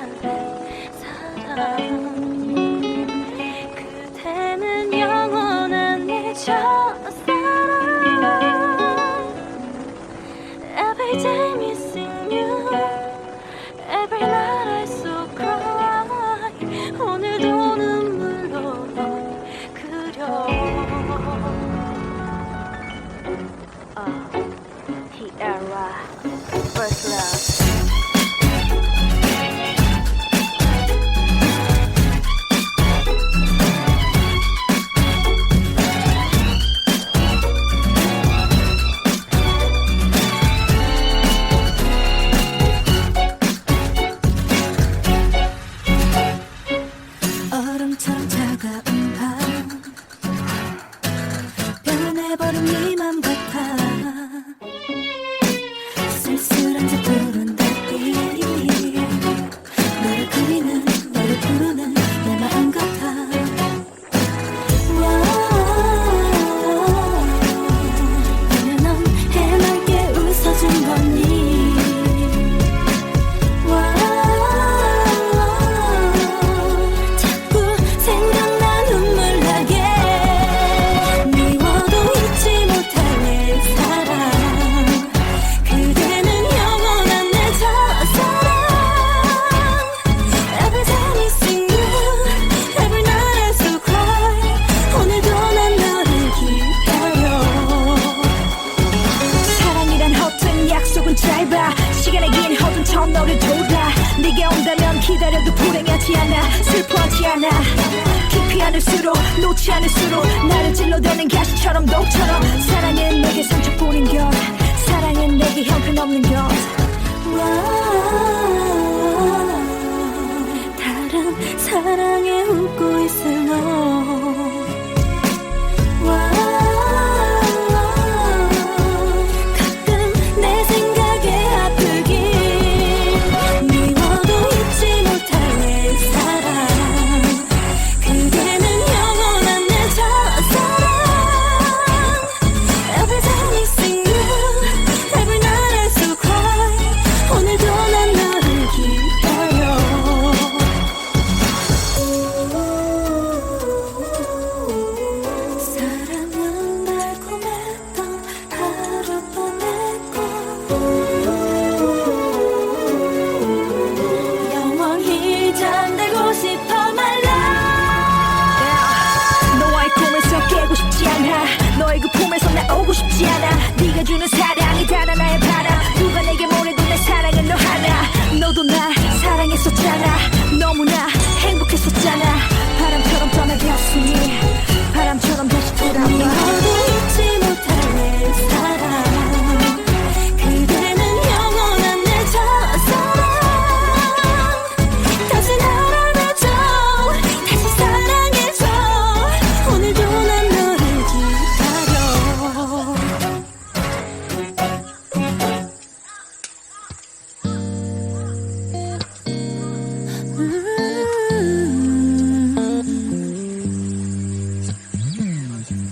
사람 않을수록 놓지 않을수록 나를 찔러대는 가시처럼 독처럼 사랑은 내게 상처뿐인 것 사랑은 내게 형편없는 것. 다른 사랑 싶지 않아. 네가 주는 사랑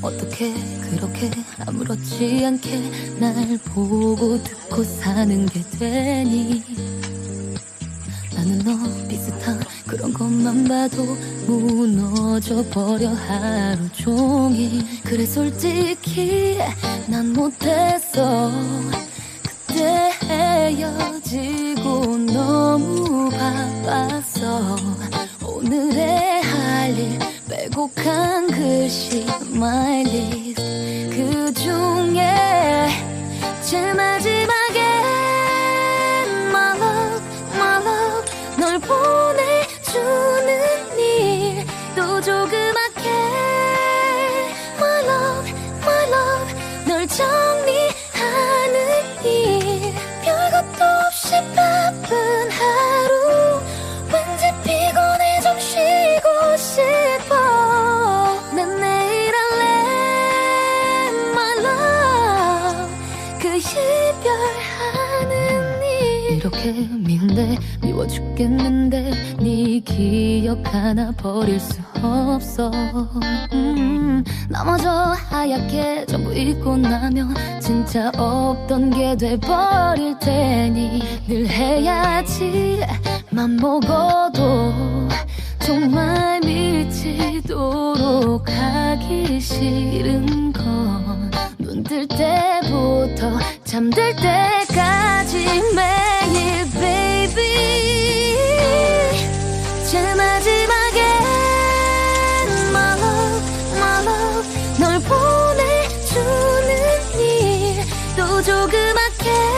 어떻게 그렇게 아무렇지 않게 날 보고 듣고 사는 게 되니? 나는 너 비슷한 그런 것만 봐도 무너져 버려 하루 종일. 그래 솔직히 난 못했어 그때 헤어지고 너무 바빴어 오늘의 빼곡한 글씨 my list 그 중에 제일 마지막에 my love my love 널 보내주는 일또 조그맣게 my love my love 널정 이별하는 일 이렇게 미운데 미워 죽겠는데 네 기억 하나 버릴 수 없어. 음, 넘어져 하얗게 전부 잊고 나면 진짜 없던 게 돼버릴 테니 늘맘 먹어도 정말 미치도록 하기 싫은 건 눈뜰 때부터 잠들 때까지 매일 baby. 제일 마지막에 my love 널 보내주는 일. 또 조그맣게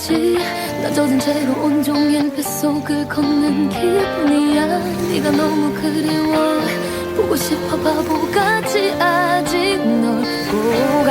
모르지 나 젖은 채로 온종일 뱃속을 걷는 기분이야. 네가 너무 그리워. 보고 싶어 바보같이 아직 널 보고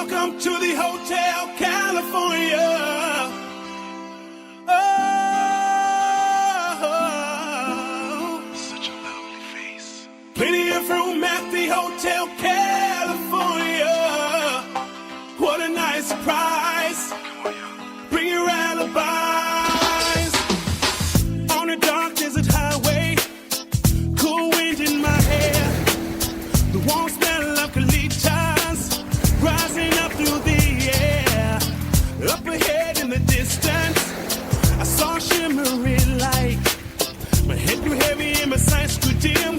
Welcome to the Hotel California. Oh, such a lovely face. Plenty of room at the Hotel California. What a nice surprise. Bring your alibis. On a dark desert highway, cool wind in my hair. The warm smell dim